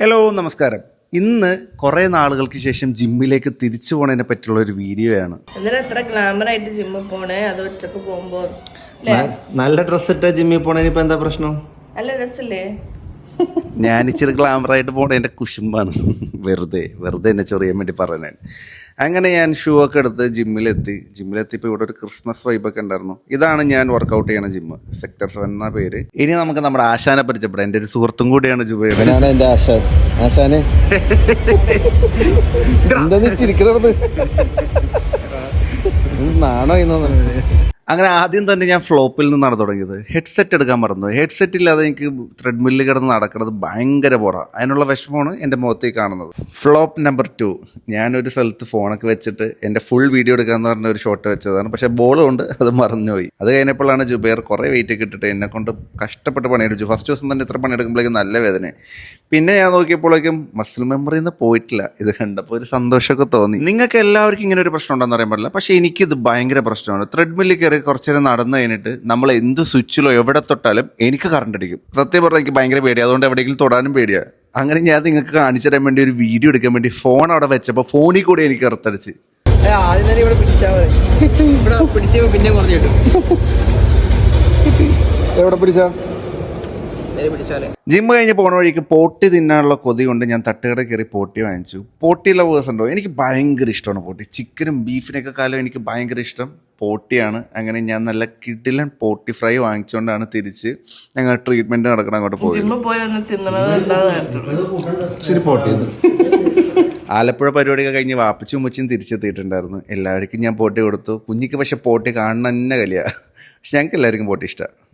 Hello നമസ്കാരം. ഇന്ന് കുറേ നാളുകൾക്ക് ശേഷം ജിമ്മിലേക്ക് തിരിച്ചു പോണതിനെ പറ്റിയുള്ള ഒരു വീഡിയോ ആണ് എന്തിനാ എത്ര ഗ്ലാമർ ആയിട്ട് ജിമ്മിൽ പോണേ? അത് ഉച്ചയ്ക്ക് പോകുമ്പോ നല്ല ഡ്രസ് ഇട്ട ജിമ്മിൽ പോണതിന് ഇപ്പൊ എന്താ പ്രശ്നം? നല്ല രസല്ലേ ഞാൻ ഇച്ചിരി ഗ്ലാമറായിട്ട് എന്റെ കുശുമ്പാണ്. വെറുതെ വെറുതെ എന്നെ ചൊറിയാൻ വേണ്ടി പറയുന്നത് അങ്ങനെ ഞാൻ ഷൂ ഒക്കെ എടുത്ത് ജിമ്മിലെത്തി ജിമ്മിലെത്തിയപ്പോൾ ഇവിടെ ഒരു ക്രിസ്മസ് വൈബൊക്കെ ഉണ്ടായിരുന്നു. ഇതാണ് ഞാൻ വർക്കൗട്ട് ചെയ്യണ ജിമ്മ് സെക്ടർ സെവൻ എന്ന പേര്. ഇനി നമുക്ക് നമ്മുടെ ആശാനെ പരിചയപ്പെടാം. എന്റെ ഒരു സുഹൃത്തും കൂടിയാണ് ജുബൈർ എന്റെ എന്റെ ആശാൻ. ആശാനെ. എന്താ നീ ചിരിക്കണത്? നാണോ ഇന്നോ? അങ്ങനെ ആദ്യം തന്നെ ഞാൻ ഫ്ലോപ്പിൽ നിന്നാണ് തുടങ്ങിയത്. ഹെഡ്സെറ്റ് എടുക്കാൻ മറന്നു. ഹെഡ്സെറ്റ് ഇല്ലാതെ എനിക്ക് ത്രെഡ്മില്ലിൽ കിടന്ന് നടക്കുന്നത് ഭയങ്കര പുറ അതിനുള്ള വിഷമമാണ് എന്റെ മുഖത്തേക്ക് കാണുന്നത്. ഫ്ലോപ്പ് നമ്പർ ടു ഞാനൊരു സ്ഥലത്ത് ഫോണൊക്കെ വെച്ചിട്ട് എന്റെ ഫുൾ വീഡിയോ എടുക്കാന്ന് പറഞ്ഞ ഒരു ഷോട്ട് വെച്ചതാണ്. പക്ഷേ ബോൾ കൊണ്ട് അത് മറന്നുപോയി. അത് കഴിഞ്ഞപ്പോഴാണ് ജുബേർ കുറേ വെയിറ്റ് ഒക്കെ ഇട്ടിട്ട് എന്നെ കൊണ്ട് കഷ്ടപ്പെട്ട് പണിയെടുത്തു ഫസ്റ്റ് ദിവസം തന്നെ ഇത്ര പണിയെടുക്കുമ്പോഴേക്കും നല്ല വേദന പിന്നെ ഞാൻ നോക്കിയപ്പോഴേക്കും മസിൽ മെമ്മറി നിന്ന് പോയിട്ടില്ല. ഇത് കണ്ടപ്പോൾ ഒരു സന്തോഷമൊക്കെ തോന്നി. നിങ്ങൾക്ക് എല്ലാവർക്കും ഇങ്ങനെ ഒരു പ്രശ്നം ഉണ്ടെന്ന് അറിയാൻ പറ്റില്ല. പക്ഷേ എനിക്കിത് ഭയങ്കര പ്രശ്നമാണ്. ത്രെഡ്മില്ലിൽ കയറി കുറച്ച് നേരം നടന്നു കഴിഞ്ഞിട്ട് നമ്മൾ എന്ത് സ്വിച്ചിലോ എവിടെ തൊട്ടാലും എനിക്ക് കറണ്ട് അടിക്കും. സത്യം പറഞ്ഞാൽ എനിക്ക് ഭയങ്കര പേടിയാണ് അതുകൊണ്ട് എവിടെയെങ്കിലും തൊടാനും പേടിയാണ് അങ്ങനെ ഞാൻ നിങ്ങൾക്ക് കാണിച്ചു തരാൻ വേണ്ടി ഒരു വീഡിയോ എടുക്കാൻ വേണ്ടി ഫോൺ അവിടെ വെച്ചപ്പോൾ ഫോണിൽ കൂടി എനിക്ക് ഇറത്തടിച്ച് ആദ്യം തന്നെ ഇവിടെ പിടിച്ചാൽ പിന്നെ കുറഞ്ഞു കിട്ടും. എവിടെ പിടിച്ചാ? പിടിച്ചാലേ. ജിമ്മ് കഴിഞ്ഞ് പോണ വഴിക്ക് പോട്ടി തിന്നാനുള്ള കൊതി കൊണ്ട് ഞാൻ തട്ടുകട കയറി പോട്ടി വാങ്ങിച്ചു. പോട്ടി ലവേഴ്സ് ഉണ്ടോ? എനിക്ക് ഭയങ്കര ഇഷ്ടമാണ് പോട്ടി. ചിക്കനും ബീഫിനൊക്കെ കാലം എനിക്ക് ഭയങ്കര ഇഷ്ടം. പോട്ടിയാണ്. അങ്ങനെ ഞാൻ നല്ല കിഡിലൻ പോട്ടി ഫ്രൈ വാങ്ങിച്ചുകൊണ്ടാണ് തിരിച്ച് ഞങ്ങൾ ട്രീറ്റ്മെന്റ് നടക്കണം അങ്ങോട്ട് പോയത്. ആലപ്പുഴ പരിപാടിയൊക്കെ കഴിഞ്ഞ് വാപ്പച്ചും ഉമ്മച്ചും തിരിച്ചെത്തിയിട്ടുണ്ടായിരുന്നു. എല്ലാവർക്കും ഞാൻ പോട്ടി കൊടുത്തു. കുഞ്ഞിക്ക് പക്ഷെ പോട്ടി കാണുന്ന തന്നെ കലിയാണ് പക്ഷെ ഞങ്ങൾക്ക് എല്ലാവർക്കും പോട്ടി ഇഷ്ടമാണ്